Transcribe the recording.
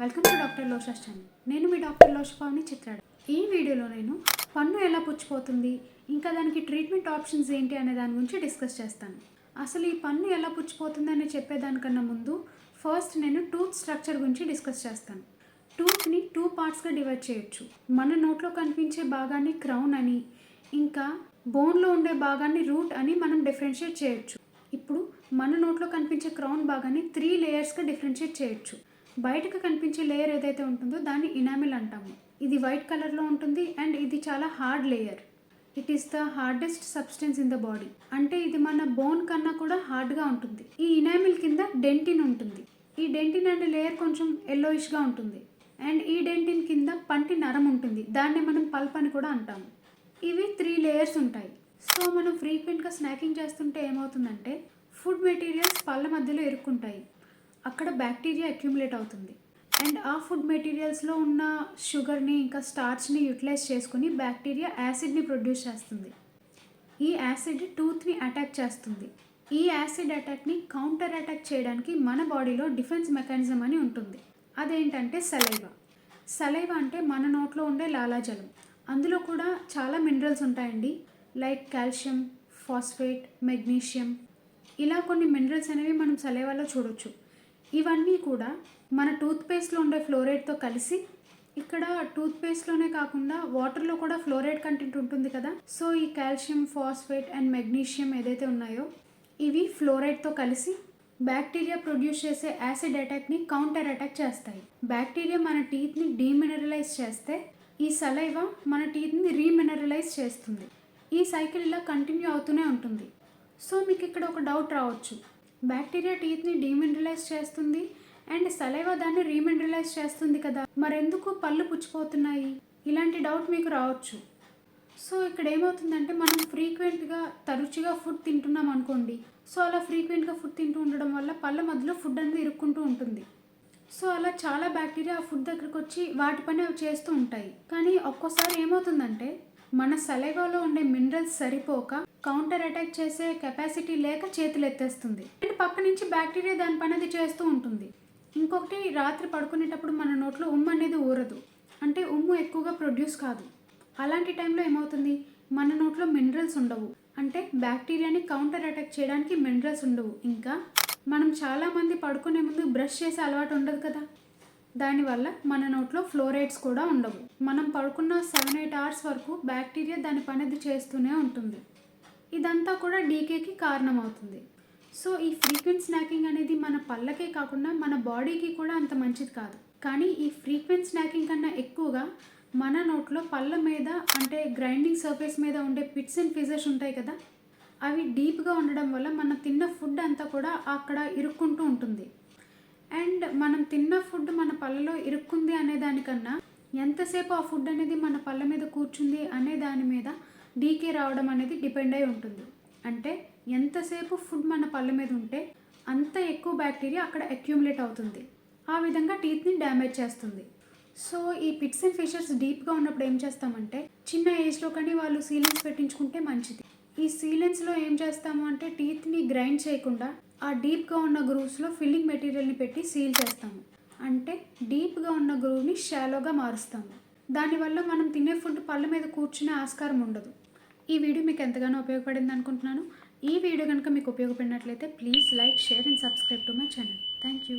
Welcome to doctor లోషాస్ channel. నేను మీ డాక్టర్ లోషపావని చిత్రాడు. ఈ వీడియోలో నేను పన్ను ఎలా పుచ్చిపోతుంది ఇంకా దానికి ట్రీట్మెంట్ ఆప్షన్స్ ఏంటి అనే దాని గురించి డిస్కస్ చేస్తాను. అసలు ఈ పన్ను ఎలా పుచ్చిపోతుంది అని చెప్పేదానికన్నా ముందు ఫస్ట్ నేను టూత్ స్ట్రక్చర్ గురించి డిస్కస్ చేస్తాను. టూత్ని టూ పార్ట్స్గా డివైడ్ చేయొచ్చు. మన నోట్లో కనిపించే భాగాన్ని క్రౌన్ అని ఇంకా బోన్లో ఉండే భాగాన్ని రూట్ అని మనం డిఫరెన్షియేట్ చేయొచ్చు. ఇప్పుడు మన నోట్లో కనిపించే క్రౌన్ భాగాన్ని త్రీ లేయర్స్గా డిఫరెన్షియేట్ చేయొచ్చు. బయటకు కనిపించే లేయర్ ఏదైతే ఉంటుందో దాన్ని ఇనామిల్ అంటాము. ఇది వైట్ కలర్లో ఉంటుంది అండ్ ఇది చాలా hard layer it is the hardest substance in the body అంటే ఇది మన బోన్ కన్నా కూడా హార్డ్గా ఉంటుంది. ఈ ఇనామిల్ కింద డెంటిన్ ఉంటుంది. ఈ డెంటిన్ అండ్ లేయర్ కొంచెం ఎల్లోయిష్గా ఉంటుంది. అండ్ ఈ డెంటిన్ కింద పంటి నరం ఉంటుంది. దాన్ని మనం పల్ప్ అని కూడా అంటాము. ఇవి త్రీ లేయర్స్ ఉంటాయి. సో మనం ఫ్రీక్వెంట్గా స్నాకింగ్ చేస్తుంటే ఏమవుతుందంటే ఫుడ్ మెటీరియల్స్ పళ్ళ మధ్యలో ఇరుక్కుంటాయి. అక్కడ బ్యాక్టీరియా అక్యుములేట్ అవుతుంది. అండ్ ఆ ఫుడ్ మెటీరియల్స్లో ఉన్న షుగర్ని ఇంకా స్టార్చ్ని యూటిలైజ్ చేసుకుని బ్యాక్టీరియా యాసిడ్ని ప్రొడ్యూస్ చేస్తుంది. ఈ యాసిడ్ టూత్ని అటాక్ చేస్తుంది. ఈ యాసిడ్ అటాక్ని కౌంటర్ అటాక్ చేయడానికి మన బాడీలో డిఫెన్స్ మెకానిజం అని ఉంటుంది. అదేంటంటే సలైవా సలైవా అంటే మన నోట్లో ఉండే లాలాజలం. అందులో కూడా చాలా మినరల్స్ ఉంటాయండి. లైక్ కాల్షియం ఫాస్ఫేట్ మెగ్నీషియం ఇలా కొన్ని మినరల్స్ అనేవి మనం సలైవాలో చూడొచ్చు. ఇవన్నీ కూడా మన టూత్పేస్ట్లో ఉండే ఫ్లోరైడ్తో కలిసి ఇక్కడ టూత్పేస్ట్లోనే కాకుండా వాటర్లో కూడా ఫ్లోరైడ్ కంటెంట్ ఉంటుంది కదా? సో ఈ కాల్షియం ఫాస్ఫేట్ అండ్ మెగ్నీషియం ఏదైతే ఉన్నాయో ఇవి ఫ్లోరైడ్తో కలిసి బ్యాక్టీరియా ప్రొడ్యూస్ చేసే యాసిడ్ అటాక్ని కౌంటర్ అటాక్ చేస్తాయి. బ్యాక్టీరియా మన టీత్ని డీమినరలైజ్ చేస్తే ఈ సలైవా మన టీత్ని రీమినరలైజ్ చేస్తుంది. ఈ సైకిల్ ఇలా కంటిన్యూ అవుతూనే ఉంటుంది. సో మీకు ఇక్కడ ఒక డౌట్ రావచ్చు. బ్యాక్టీరియా టీత్ని డీమినరలైజ్ చేస్తుంది అండ్ సలైవా దాన్ని రీమినరలైజ్ చేస్తుంది కదా. మరెందుకు పళ్ళు పుచ్చిపోతున్నాయి? ఇలాంటి డౌట్ మీకు రావచ్చు. సో ఇక్కడ ఏమవుతుందంటే మనం ఫ్రీక్వెంట్గా తరచుగా ఫుడ్ తింటున్నాం అనుకోండి. సో అలా ఫ్రీక్వెంట్గా ఫుడ్ తింటూ ఉండడం వల్ల పళ్ళ మధ్యలో ఫుడ్ అనేది ఇరుక్కుంటూ ఉంటుంది. సో అలా చాలా బ్యాక్టీరియా ఆ ఫుడ్ దగ్గరకు వచ్చి వాటి పని అవి చేస్తూ ఉంటాయి. కానీ ఒక్కోసారి ఏమవుతుందంటే మన సలైవాలో ఉండే మినరల్స్ సరిపోక కౌంటర్ అటాక్ చేసే కెపాసిటీ లేక చేతులు ఎత్తేస్తుంది అండ్ పక్క నుంచి బ్యాక్టీరియా దాని పని అది చేస్తూ ఉంటుంది. ఇంకొకటి రాత్రి పడుకునేటప్పుడు మన నోట్లో ఉమ్ము అనేది ఊరదు. అంటే ఉమ్ము ఎక్కువగా ప్రొడ్యూస్ కాదు. అలాంటి టైంలో ఏమవుతుంది? మన నోట్లో మినరల్స్ ఉండవు. అంటే బ్యాక్టీరియాని కౌంటర్ అటాక్ చేయడానికి మినరల్స్ ఉండవు. ఇంకా మనం చాలామంది పడుకునే ముందు బ్రష్ చేసే అలవాటు ఉండదు కదా? దానివల్ల మన నోట్లో ఫ్లోరైడ్స్ కూడా ఉండవు. మనం పడుకున్న సెవెన్ ఎయిట్ అవర్స్ వరకు బ్యాక్టీరియా దాని పనిది చేస్తూనే ఉంటుంది. ఇదంతా కూడా డీకేకి కారణమవుతుంది. సో ఈ ఫ్రీక్వెంట్ స్నాకింగ్ అనేది మన పళ్ళకే కాకుండా మన బాడీకి కూడా అంత మంచిది కాదు. కానీ ఈ ఫ్రీక్వెంట్ స్నాకింగ్ కన్నా ఎక్కువగా మన నోట్లో పళ్ళ మీద అంటే గ్రైండింగ్ సర్ఫేస్ మీద ఉండే పిట్స్ అండ్ ఫిజర్స్ ఉంటాయి కదా అవి డీప్గా ఉండడం వల్ల మనం తిన్న ఫుడ్ అంతా కూడా అక్కడ ఇరుక్కుంటూ ఉంటుంది. అండ్ మనం తిన్న ఫుడ్ మన పళ్ళలో ఇరుక్కుంది అనే దానికన్నా ఎంతసేపు ఆ ఫుడ్ అనేది మన పళ్ళ మీద కూర్చుంది అనే దాని మీద డీకే రావడం అనేది డిపెండ్ అయి ఉంటుంది. అంటే ఎంతసేపు ఫుడ్ మన పళ్ళ మీద ఉంటే అంత ఎక్కువ బ్యాక్టీరియా అక్కడ అక్యూములేట్ అవుతుంది. ఆ విధంగా టీత్ని డ్యామేజ్ చేస్తుంది. సో ఈ పిట్స్ అండ్ ఫిషర్స్ డీప్గా ఉన్నప్పుడు ఏం చేస్తామంటే చిన్న ఏజ్లో కానీ వాళ్ళు సీలింగ్స్ పెట్టించుకుంటే మంచిది. ఈ సీలెన్స్లో ఏం చేస్తాము అంటే టీత్ని గ్రైండ్ చేయకుండా ఆ డీప్గా ఉన్న గ్రూవ్స్లో ఫిల్లింగ్ మెటీరియల్ని పెట్టి సీల్ చేస్తాము. అంటే డీప్గా ఉన్న గ్రూవ్ని షాలోగా మారుస్తాము. దానివల్ల మనం తినే ఫుడ్ పళ్ళ మీద కూర్చునే ఆస్కారం ఉండదు. ఈ వీడియో మీకు ఎంతగానో ఉపయోగపడింది అనుకుంటున్నాను. ఈ వీడియో కనుక మీకు ఉపయోగపడినట్లయితే please like share and subscribe to my channel thank you